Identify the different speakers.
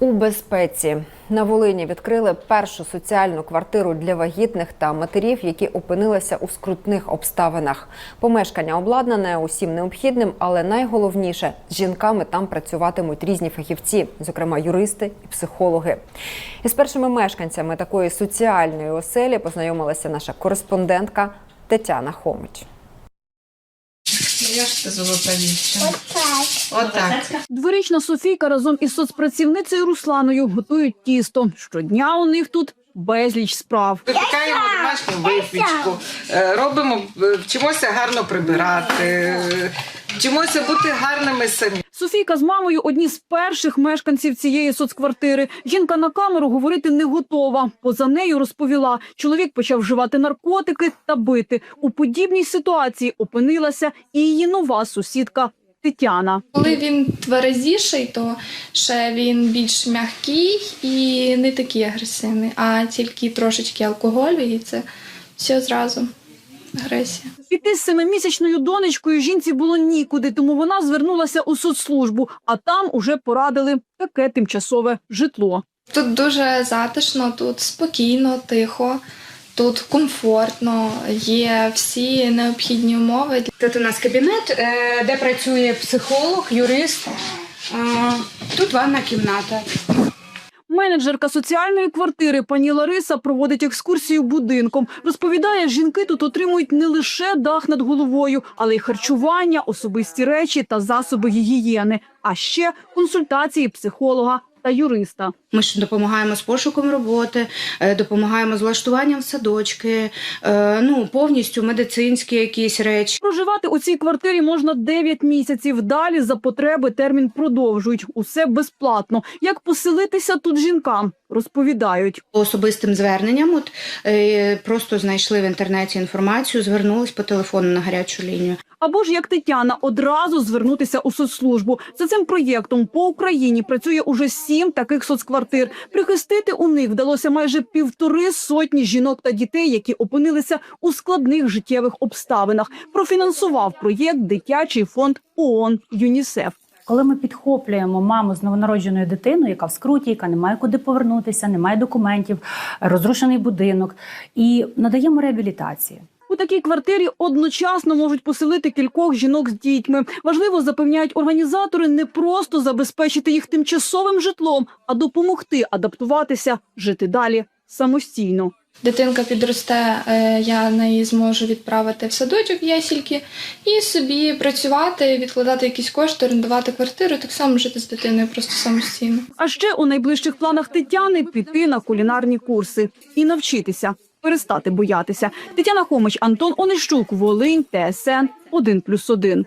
Speaker 1: У безпеці на Волині відкрили першу соціальну квартиру для вагітних та матерів, які опинилися у скрутних обставинах. Помешкання обладнане усім необхідним, але найголовніше з жінками там працюватимуть різні фахівці, зокрема юристи і психологи. Із першими мешканцями такої соціальної оселі познайомилася наша кореспондентка Тетяна Хомич.
Speaker 2: Ну, ж це золота дівчина? Отак.
Speaker 3: Дворічна Софійка разом із соцпрацівницею Русланою готують тісто. Щодня у них тут безліч справ.
Speaker 2: Випікаємо домашню випічку, е, робимо, е, вчимося гарно прибирати, е, вчимося бути гарними самі.
Speaker 3: Софійка з мамою одні з перших мешканців цієї соцквартири. Жінка на камеру говорити не готова. Поза нею розповіла, чоловік почав вживати наркотики та бити. У подібній ситуації опинилася і її нова сусідка Тетяна.
Speaker 4: Коли він тверезіший, то ще він більш м'який і не такий агресивний, а тільки трошечки алкоголю, і це все зразу агресія.
Speaker 3: Піти з семимісячною донечкою жінці було нікуди, тому вона звернулася у соцслужбу, а там уже порадили таке тимчасове житло.
Speaker 4: Тут дуже затишно, тут спокійно, тихо, тут комфортно, є всі необхідні умови
Speaker 5: Тут у нас кабінет, е, де працює психолог, юрист. Е, Тут ванна кімната.
Speaker 3: Менеджерка соціальної квартири пані Лариса проводить екскурсію будинком. Розповідає, жінки тут отримують не лише дах над головою, але й харчування, особисті речі та засоби гігієни, а ще консультації психолога та юриста.
Speaker 5: Ми ж допомагаємо з пошуком роботи, е, допомагаємо з влаштуванням в садочки, е, ну повністю медицинські якісь речі.
Speaker 3: Проживати у цій квартирі можна 9 місяців. Далі за потреби термін продовжують. Усе безплатно. Як поселитися тут жінкам? Розповідають.
Speaker 5: Особистим зверненням, от е, просто знайшли в інтернеті інформацію, звернулись по телефону на гарячу лінію.
Speaker 3: Або ж як Тетяна одразу звернутися у соцслужбу. За цим проєктом по Україні працює уже сім таких соцквартир. Прихистити у них вдалося майже півтори сотні жінок та дітей, які опинилися у складних життєвих обставинах. Профінансував проєкт дитячий фонд ООН ЮНІСЕФ.
Speaker 6: Коли ми підхоплюємо маму з новонародженою дитиною, яка в скруті, яка не має куди повернутися, не має документів, розрушений будинок, і надаємо реабілітацію.
Speaker 3: У такій квартирі одночасно можуть поселити кількох жінок з дітьми. Важливо запевняють організатори не просто забезпечити їх тимчасовим житлом, а допомогти адаптуватися, жити далі самостійно.
Speaker 4: Дитинка підросте, е, я неї зможу відправити в садочок ясільки і собі працювати, відкладати якісь кошти, орендувати квартиру, так само жити з дитиною просто самостійно.
Speaker 3: А ще у найближчих планах Тетяни піти на кулінарні курси і навчитися перестати боятися. Тетяна Хомич, Антон Онищук, Волинь, ТСН 1+,1.